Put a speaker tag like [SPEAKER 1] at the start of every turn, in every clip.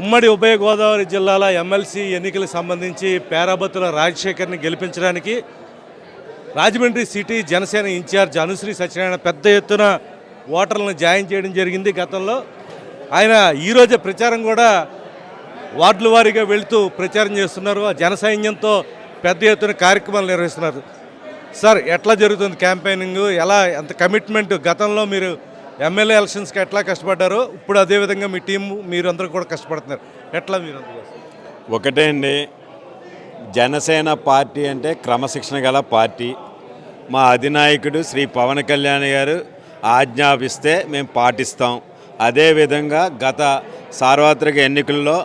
[SPEAKER 1] ఉమ్మడి ఉభయ గోదావరి జిల్లాల ఎమ్మెల్సీ ఎన్నికలకు సంబంధించి పేరాబత్తుల రాజశేఖర్ని గెలిపించడానికి రాజమండ్రి సిటీ జనసేన ఇన్ఛార్జ్ అనుశ్రీ సత్యనారాయణ పెద్ద ఎత్తున ఓటర్లను జాయిన్ చేయడం జరిగింది గతంలో. ఆయన ఈరోజే ప్రచారం కూడా వార్డుల వారీగా వెళుతూ ప్రచారం చేస్తున్నారు. ఆ పెద్ద ఎత్తున కార్యక్రమాలు నిర్వహిస్తున్నారు. సార్ ఎట్లా జరుగుతుంది క్యాంపెయినింగ్? ఎలా ఎంత కమిట్మెంట్? గతంలో మీరు ఎమ్మెల్యే ఎలక్షన్స్కి ఎట్లా కష్టపడ్డారో ఇప్పుడు అదేవిధంగా మీ టీం మీరందరూ కూడా కష్టపడుతున్నారు. ఎట్లా మీరు
[SPEAKER 2] ఒకటే అండి జనసేన పార్టీ అంటే క్రమశిక్షణ గల పార్టీ. మా అధినాయకుడు శ్రీ పవన్ కళ్యాణ్ గారు ఆజ్ఞాపిస్తే మేము పాటిస్తాం. అదేవిధంగా గత సార్వత్రిక ఎన్నికల్లో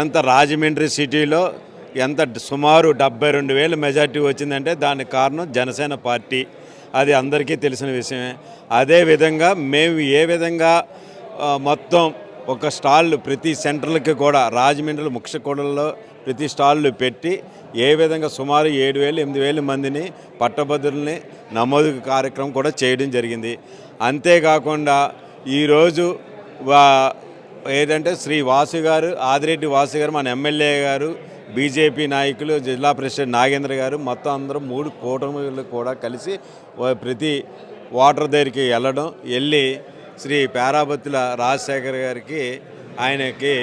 [SPEAKER 2] ఎంత రాజమండ్రి సిటీలో ఎంత సుమారు డెబ్బై రెండు వేల మెజార్టీ వచ్చిందంటే దానికి కారణం జనసేన పార్టీ. అది అందరికీ తెలిసిన విషయమే. అదేవిధంగా మేము ఏ విధంగా మొత్తం ఒక స్టాళ్ళు ప్రతి సెంటర్లకి కూడా రాజమండ్రి ముఖ్యకూడల్లో ప్రతి స్టాళ్ళు పెట్టి ఏ విధంగా సుమారు ఏడు వేలు ఎనిమిది వేల మందిని పట్టభద్రుల్ని నమోదు కార్యక్రమం కూడా చేయడం జరిగింది. అంతేకాకుండా ఈరోజు వా ఏదంటే శ్రీ వాసు గారు ఆదిరెడ్డి వాసు గారు మన ఎమ్మెల్యే గారు బీజేపీ నాయకులు జిల్లా ప్రెసిడెంట్ నాగేంద్ర గారు మొత్తం అందరం మూడు కూటమిలు కూడా కలిసి ప్రతి ఓటర్ దగ్గరికి వెళ్ళడం వెళ్ళి శ్రీ పేరాబత్తుల రాజశేఖర్ గారికి ఆయనకి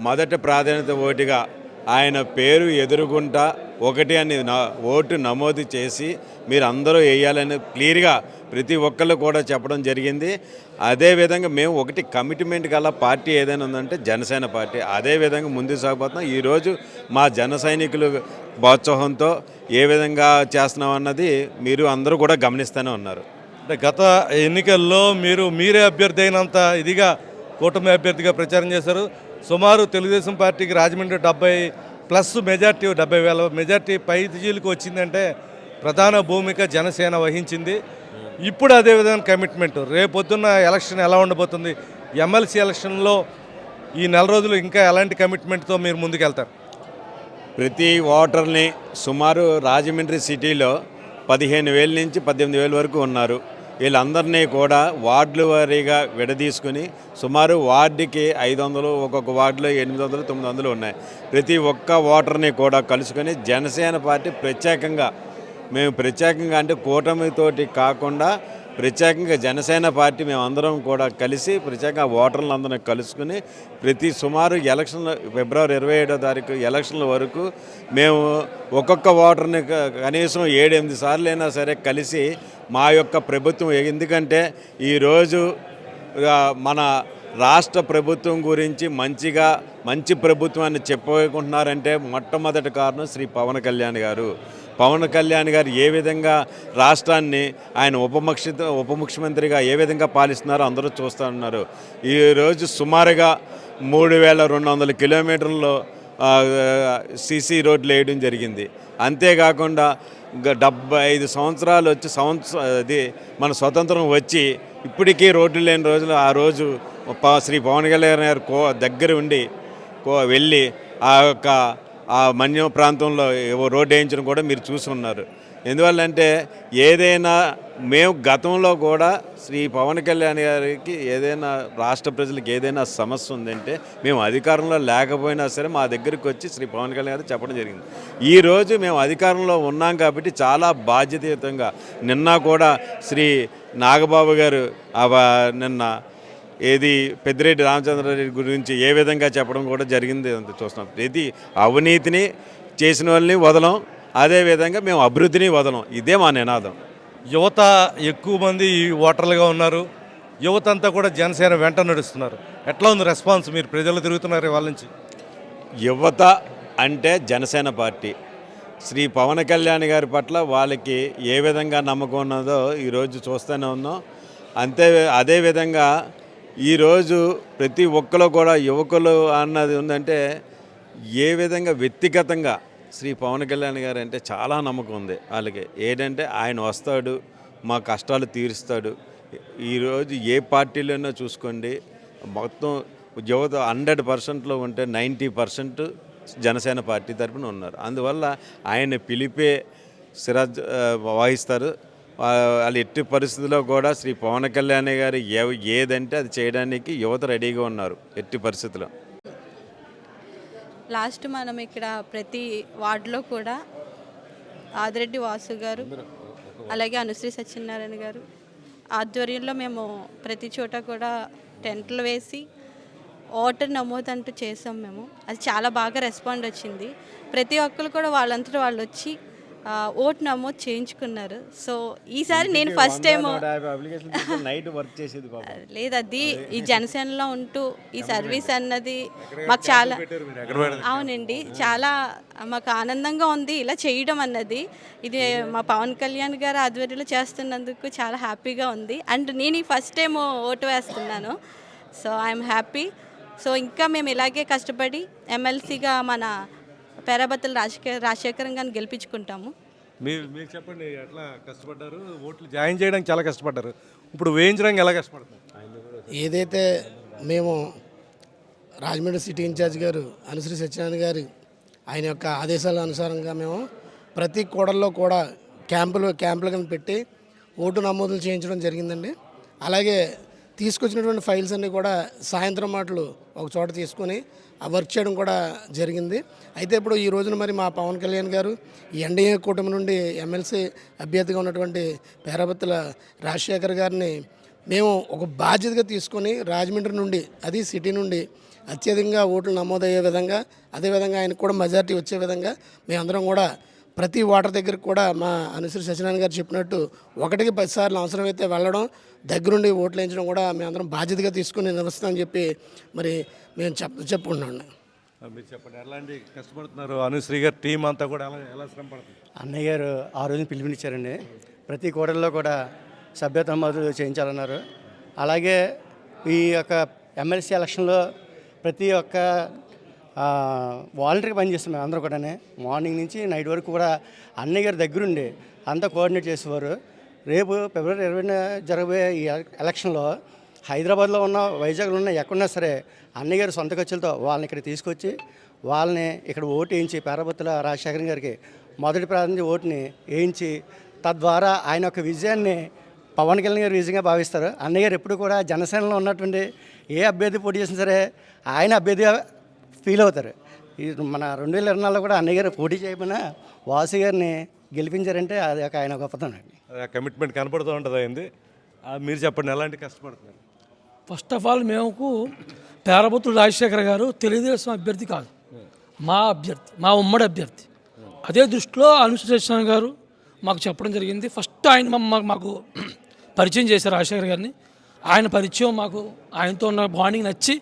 [SPEAKER 2] మొదటి ప్రాధాన్యత ఓటుగా ఆయన పేరు ఎదురుగుంటా ఒకటి అని నా- ఓటు నమోదు చేసి మీరు అందరూ వేయాలని క్లియర్గా ప్రతి ఒక్కళ్ళు కూడా చెప్పడం జరిగింది. అదేవిధంగా మేము ఒకటి కమిట్మెంట్ గల పార్టీ ఏదైనా ఉందంటే జనసేన పార్టీ. అదేవిధంగా ముందుకు సాగుపోతున్నాం ఈరోజు మా జన సైనికులు ప్రోత్సాహంతో ఏ విధంగా చేస్తున్నాం అన్నది మీరు అందరూ కూడా గమనిస్తూనే ఉన్నారు.
[SPEAKER 1] అంటే గత ఎన్నికల్లో మీరు మీరే అభ్యర్థి అయినంత ఇదిగా కూటమి అభ్యర్థిగా ప్రచారం చేశారు. సుమారు తెలుగుదేశం పార్టీకి రాజమండ్రి డెబ్బై ప్లస్ మెజార్టీ డెబ్బై వేల మెజార్టీ పై తీజీలకు వచ్చిందంటే ప్రధాన భూమిక జనసేన వహించింది. ఇప్పుడు అదే విధంగా కమిట్మెంట్. రేపొద్దున్న ఎలక్షన్ ఎలా ఉండబోతుంది? ఎమ్మెల్సీ ఎలక్షన్లో ఈ నెల రోజులు ఇంకా ఎలాంటి కమిట్మెంట్తో మీరు ముందుకెళ్తారు?
[SPEAKER 2] ప్రతి ఓటర్ని సుమారు రాజమండ్రి సిటీలో పదిహేను వేల నుంచి పద్దెనిమిది వేల వరకు ఉన్నారు. వీళ్ళందరినీ కూడా వార్డుల వారీగా విడదీసుకుని సుమారు వార్డుకి ఐదు వందలు ఒక్కొక్క వార్డులో ఎనిమిది వందలు తొమ్మిది వందలు ఉన్నాయి. ప్రతి ఒక్క ఓటర్ని కూడా కలుసుకొని జనసేన పార్టీ ప్రత్యేకంగా మేము ప్రత్యేకంగా అంటే కూటమితోటి కాకుండా ప్రత్యేకంగా జనసేన పార్టీ మేము అందరం కూడా కలిసి ప్రత్యేకంగా ఓటర్లందరినీ కలుసుకుని ప్రతి సుమారు ఎలక్షన్ల ఫిబ్రవరి ఇరవై ఏడో తారీఖు ఎలక్షన్ల వరకు మేము ఒక్కొక్క ఓటర్ని కనీసం ఏడెనిమిది సార్లు అయినా సరే కలిసి మా యొక్క ప్రభుత్వం ఎందుకంటే ఈరోజు మన రాష్ట్ర ప్రభుత్వం గురించి మంచిగా మంచి ప్రభుత్వాన్ని చెప్పుకుంటున్నారంటే మొట్టమొదటి కారణం శ్రీ పవన్ కళ్యాణ్ గారు. పవన్ కళ్యాణ్ గారు ఏ విధంగా రాష్ట్రాన్ని ఆయన ఉపముఖ్య ఉప ముఖ్యమంత్రిగా ఏ విధంగా పాలిస్తున్నారో అందరూ చూస్తూ ఉన్నారు. ఈరోజు సుమారుగా మూడు వేల రెండు వందల కిలోమీటర్లు సీసీ రోడ్లు వేయడం జరిగింది. అంతేకాకుండా గ- డెబ్బై ఐదు సంవత్సరాలు వచ్చి సంవత్సరం అది మన స్వతంత్రం వచ్చి ఇప్పటికీ రోడ్లు లేని రోజులు ఆ రోజు ప- శ్రీ పవన్ కళ్యాణ్ గారు కో దగ్గర ఉండి కో వెళ్ళి ఆ యొక్క ఆ మన్యం ప్రాంతంలో ఏవో రోడ్డు వేయించడం కూడా మీరు చూసుకున్నారు ఎందువల్లంటే ఏదైనా మేము గతంలో కూడా శ్రీ పవన్ కళ్యాణ్ గారికి ఏదైనా రాష్ట్ర ప్రజలకు ఏదైనా సమస్య ఉందంటే మేము అధికారంలో లేకపోయినా సరే మా దగ్గరికి వచ్చి శ్రీ పవన్ కళ్యాణ్ గారు చెప్పడం జరిగింది. ఈరోజు మేము అధికారంలో ఉన్నాం కాబట్టి చాలా బాధ్యతయుతంగా నిన్న కూడా శ్రీ నాగబాబు గారు ఆ నిన్న ఏది పెద్దిరెడ్డి రామచంద్రారెడ్డి గురించి ఏ విధంగా చెప్పడం కూడా జరిగింది అంత చూస్తున్నాం. ఇది అవినీతిని చేసిన వాళ్ళని వదలం అదేవిధంగా మేము అభివృద్ధిని వదలం. ఇదే మా నినాదం.
[SPEAKER 1] యువత ఎక్కువ మంది ఓటర్లుగా ఉన్నారు. యువత అంతా కూడా జనసేన వెంట నడుస్తున్నారు. ఎట్లా ఉంది రెస్పాన్స్? మీరు ప్రజలు తిరుగుతున్నారు వాళ్ళ నుంచి.
[SPEAKER 2] యువత అంటే జనసేన పార్టీ. శ్రీ పవన్ కళ్యాణ్ గారి పట్ల వాళ్ళకి ఏ విధంగా నమ్మకం ఉన్నదో ఈరోజు చూస్తూనే ఉన్నాం. అంతే అదేవిధంగా ఈరోజు ప్రతి ఒక్కరు కూడా యువకులు అన్నది ఉందంటే ఏ విధంగా వ్యక్తిగతంగా శ్రీ పవన్ కళ్యాణ్ గారు అంటే చాలా నమ్మకం ఉంది వాళ్ళకి. ఏంటంటే ఆయన వస్తాడు మా కష్టాలు తీరుస్తాడు. ఈరోజు ఏ పార్టీలోనో చూసుకోండి మొత్తం యువత హండ్రెడ్ పర్సెంట్లో ఉంటే నైంటీ పర్సెంట్ జనసేన పార్టీ తరపున ఉన్నారు. అందువల్ల ఆయన పిలిపే సిరాజ్ వహిస్తారు. వాళ్ళు ఎట్టి పరిస్థితుల్లో కూడా శ్రీ పవన్ కళ్యాణ్ గారు ఏదంటే అది చేయడానికి యువత రెడీగా ఉన్నారు ఎట్టి పరిస్థితుల్లో.
[SPEAKER 3] లాస్ట్ మనం ఇక్కడ ప్రతి వార్డులో కూడా ఆదిరెడ్డి వాసు గారు అలాగే అనుశ్రీ సత్యనారాయణ గారు ఆధ్వర్యంలో మేము ప్రతి చోట కూడా టెంట్లు వేసి ఓటర్ నమోదు అంటూ చేసాం మేము. అది చాలా బాగా రెస్పాండ్ వచ్చింది. ప్రతి ఒక్కరు కూడా వాళ్ళంతటా వాళ్ళు వచ్చి ఓటు నమోదు చేయించుకున్నారు. సో ఈసారి నేను ఫస్ట్ టైం
[SPEAKER 2] నైట్ వర్క్ చేసేది
[SPEAKER 3] లేదు అది ఈ జనసేనలో ఉంటూ ఈ సర్వీస్ అన్నది మాకు చాలా అవునండి. చాలా మాకు ఆనందంగా ఉంది ఇలా చేయడం అన్నది. ఇది మా పవన్ కళ్యాణ్ గారు ఆధ్వర్యంలో చేస్తున్నందుకు చాలా హ్యాపీగా ఉంది. అండ్ నేను ఈ ఫస్ట్ టైం ఓటు వేస్తున్నాను. So I'm happy. సో ఇంకా మేము ఇలాగే కష్టపడి ఎమ్మెల్సీగా మన పేరాబత్తుల రాజశేఖర్ రాజశేఖరం గారిని గెలిపించుకుంటాము.
[SPEAKER 1] మీరు మీరు చెప్పండి ఎట్లా కష్టపడ్డారు? ఓట్లు జాయిన్ చేయడానికి చాలా కష్టపడ్డారు. ఇప్పుడు వేయించడానికి ఎలా కష్టపడతారు?
[SPEAKER 4] ఏదైతే మేము రాజమండ్రి సిటీ ఇన్ఛార్జ్ గారు అనుశ్రీ సత్యనారాయణ గారు ఆయన యొక్క ఆదేశాల అనుసారంగా మేము ప్రతి కూడల్లో కూడా క్యాంపులు క్యాంపులు కింద పెట్టి ఓటు నమోదులు చేయించడం జరిగిందండి. అలాగే తీసుకొచ్చినటువంటి ఫైల్స్ అన్నీ కూడా సాయంత్రం మాటలు ఒక చోట తీసుకొని వర్క్ చేయడం కూడా జరిగింది. అయితే ఇప్పుడు ఈ రోజున మరి మా పవన్ కళ్యాణ్ గారు ఈ ఎన్డీఏ కూటమి నుండి ఎమ్మెల్సీ అభ్యర్థిగా ఉన్నటువంటి పేరాబత్తుల రాజశేఖర్ గారిని మేము ఒక బాధ్యతగా తీసుకొని రాజమండ్రి నుండి అది సిటీ నుండి అత్యధికంగా ఓట్లు నమోదయ్యే విధంగా అదేవిధంగా ఆయనకు కూడా మెజార్టీ వచ్చే విధంగా మేమందరం కూడా ప్రతి ఓటర్ దగ్గరికి కూడా మా అనుశ్రీ సత్యనారాయణ గారు చెప్పినట్టు ఒకటికి పది సార్లు అవసరమైతే వెళ్ళడం దగ్గరుండి ఓట్లు వేయించడం కూడా మేమందరం బాధ్యతగా తీసుకుని నిర్వహిస్తామని చెప్పి మరి మేము చెప్ చెప్పుకుంటున్నాం.
[SPEAKER 1] మీరు చెప్పండి ఎలాంటి కష్టపడుతున్నారు అనుశ్రీ గారు టీం అంతా కూడా ఎలా ఎలా శ్రమ పడుతుంది?
[SPEAKER 5] అన్నయ్య గారు ఆ రోజున పిలుపునిచ్చారండి. ప్రతి కూడల్లో కూడా సభ్యత నమోదు చేయించాలన్నారు. అలాగే ఈ యొక్క ఎమ్మెల్సీ ఎలక్షన్లో ప్రతి ఒక్క వాలంటరీగా పనిచేస్తున్నాం అందరూ కూడా మార్నింగ్ నుంచి నైట్ వరకు కూడా అన్నయ్య గారి దగ్గరుండి. అంతా కోఆర్డినేట్ చేసేవారు. రేపు ఫిబ్రవరి ఇరవైన జరగబోయే ఈ ఎలక్షన్లో హైదరాబాద్లో ఉన్న వైజాగ్లో ఉన్న ఎక్కడున్నా సరే అన్నయ్య గారి సొంత ఖర్చులతో వాళ్ళని ఇక్కడ తీసుకొచ్చి వాళ్ళని ఇక్కడ ఓటు వేయించి పేరబత్తుల రాజశేఖర్ గారికి మొదటి ప్రాధాన్యత ఓటుని వేయించి తద్వారా ఆయన యొక్క విజయాన్ని పవన్ కళ్యాణ్ గారు విజయంగా భావిస్తారు. అన్నయ్య గారు ఎప్పుడు కూడా జనసేనలో ఉన్నటువంటి ఏ అభ్యర్థి పోటీ చేసినా సరే ఆయన అభ్యర్థిగా ఫీల్ అవుతారు. ఈ మన రెండు వేల ఇరవై నాలుగులో కూడా అన్నయ్య గారు పోటీ చేయకపోయినా వాసు గారిని గెలిపించారంటే అది ఒక ఆయన గొప్పతనం అండి.
[SPEAKER 1] కమిట్మెంట్ కనపడుతూ ఉంటుంది అయింది. మీరు చెప్పండి ఎలాంటి కష్టపడుతున్నారు?
[SPEAKER 6] ఫస్ట్ ఆఫ్ ఆల్ మేముకు పేరబొత్తులు రాజశేఖర్ గారు తెలుగుదేశం అభ్యర్థి కాదు. మా అభ్యర్థి మా ఉమ్మడి అభ్యర్థి. అదే దృష్టిలో అనుసరించిన గారు మాకు చెప్పడం జరిగింది. ఫస్ట్ ఆయన మమ్మ- మాకు మాకు పరిచయం చేశారు రాజశేఖర్ గారిని. ఆయన పరిచయం మాకు ఆయనతో ఉన్న బాండింగ్ నచ్చి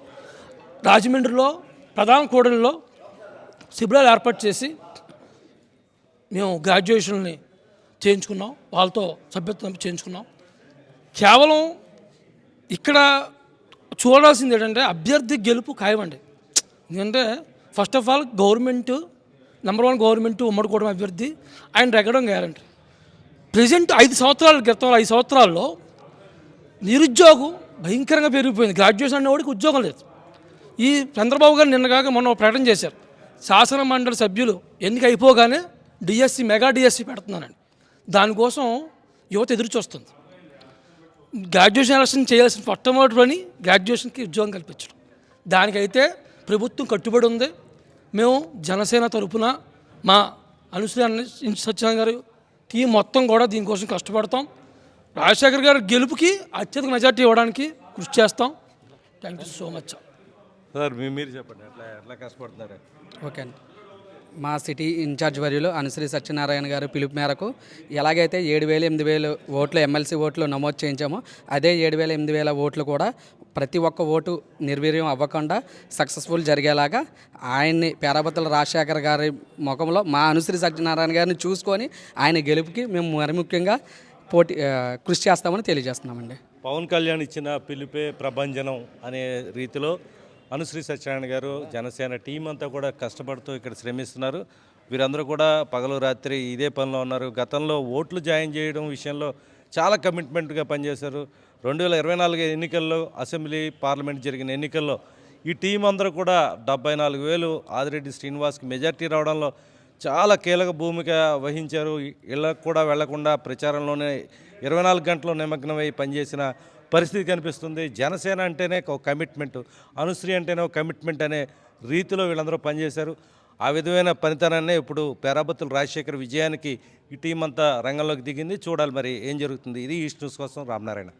[SPEAKER 6] రాజమండ్రిలో ప్రధాన కూడలిలో శిబిరాలు ఏర్పాటు చేసి మేము గ్రాడ్యుయేషన్ని చేయించుకున్నాం. వాళ్ళతో సభ్యత్వం చేయించుకున్నాం. కేవలం ఇక్కడ చూడాల్సింది ఏంటంటే అభ్యర్థి గెలుపు ఖాయమండి. ఎందుకంటే first of all government number one government ఉమ్మడి కూటమి అభ్యర్థి ఆయన రెగ్గడం గ్యారంటీ. ప్రజెంట్ ఐదు సంవత్సరాల క్రితం ఐదు సంవత్సరాల్లో నిరుద్యోగం భయంకరంగా పెరిగిపోయింది. గ్రాడ్యుయేషన్ అనేవాడికి ఉద్యోగం లేదు. ఈ చంద్రబాబు గారు నిన్నగాక మొన్న ప్రకటన చేశారు. శాసన మండలి సభ్యులు ఎన్నిక అయిపోగానే డిఎస్సి మెగా డిఎస్సి పెడుతున్నానండి దానికోసం యువత ఎదురు చూస్తుంది. గ్రాడ్యుయేషన్ ఎలక్షన్ చేయాల్సిన మొట్టమొదటి పని గ్రాడ్యుయేషన్కి ఉద్యోగం కల్పించడం. దానికైతే ప్రభుత్వం కట్టుబడి ఉంది. మేము జనసేన తరఫున మా అనుశ్రీ అన్న సత్యనారాయణ గారు టీం మొత్తం కూడా దీనికోసం కష్టపడతాం. రాజశేఖర్ గారి గెలుపుకి అత్యధిక మెజార్టీ ఇవ్వడానికి కృషి చేస్తాం. Thank you so much.
[SPEAKER 1] Sir మీ మీరు చెప్పండి ఎట్లా ఎట్లా కష్టపడుతున్నారు?
[SPEAKER 7] ఓకే అండి. మా సిటీ ఇన్ఛార్జ్ వర్యులు అనుశ్రీ సత్యనారాయణ గారు పిలుపు మేరకు ఎలాగైతే ఏడు వేలు ఎనిమిది వేలు ఓట్లు ఎమ్మెల్సీ ఓట్లు నమోదు చేయించామో అదే ఏడు వేల ఎనిమిది వేల ఓట్లు కూడా ప్రతి ఒక్క ఓటు నిర్వీర్యం అవ్వకుండా సక్సెస్ఫుల్ జరిగేలాగా ఆయన్ని పేరాబత్తుల రాజశేఖర్ గారి ముఖంలో మా అనుశ్రీ సత్యనారాయణ గారిని చూసుకొని ఆయన గెలుపుకి మేము మరి ముఖ్యంగా పోటీ కృషి చేస్తామని తెలియజేస్తున్నామండి.
[SPEAKER 1] పవన్ కళ్యాణ్ ఇచ్చిన పిలిపే ప్రభంజనం అనే రీతిలో అనుశ్రీ సత్యనారాయణ గారు జనసేన టీం అంతా కూడా కష్టపడుతూ ఇక్కడ శ్రమిస్తున్నారు. వీరందరూ కూడా పగలు రాత్రి ఇదే పనిలో ఉన్నారు. గతంలో ఓట్లు జాయిన్ చేయడం విషయంలో చాలా కమిట్మెంట్గా పనిచేశారు. రెండు వేల ఇరవై నాలుగు ఎన్నికల్లో అసెంబ్లీ పార్లమెంట్ జరిగిన ఎన్నికల్లో ఈ టీం అందరూ కూడా డెబ్బై నాలుగు వేలు ఆదిరెడ్డి శ్రీనివాస్కి మెజార్టీ రావడంలో చాలా కీలక భూమిక వహించారు. ఇళ్ళకు కూడా వెళ్ళకుండా ప్రచారంలోనే ఇరవై నాలుగు గంటలు నిమగ్నమై పనిచేసిన పరిస్థితి కనిపిస్తుంది. జనసేన అంటేనే ఒక కమిట్మెంట్ అనుశ్రీ అంటేనే ఒక కమిట్మెంట్ అనే రీతిలో వీళ్ళందరూ పనిచేశారు. ఆ విధమైన పనితనాన్నే ఇప్పుడు పేరాబత్తుల రాజశేఖర్ విజయానికి ఈ టీం అంతా రంగంలోకి దిగింది. చూడాలి మరి ఏం జరుగుతుంది. ఇది ఈస్ట్ న్యూస్ కోసం రామనారాయణ.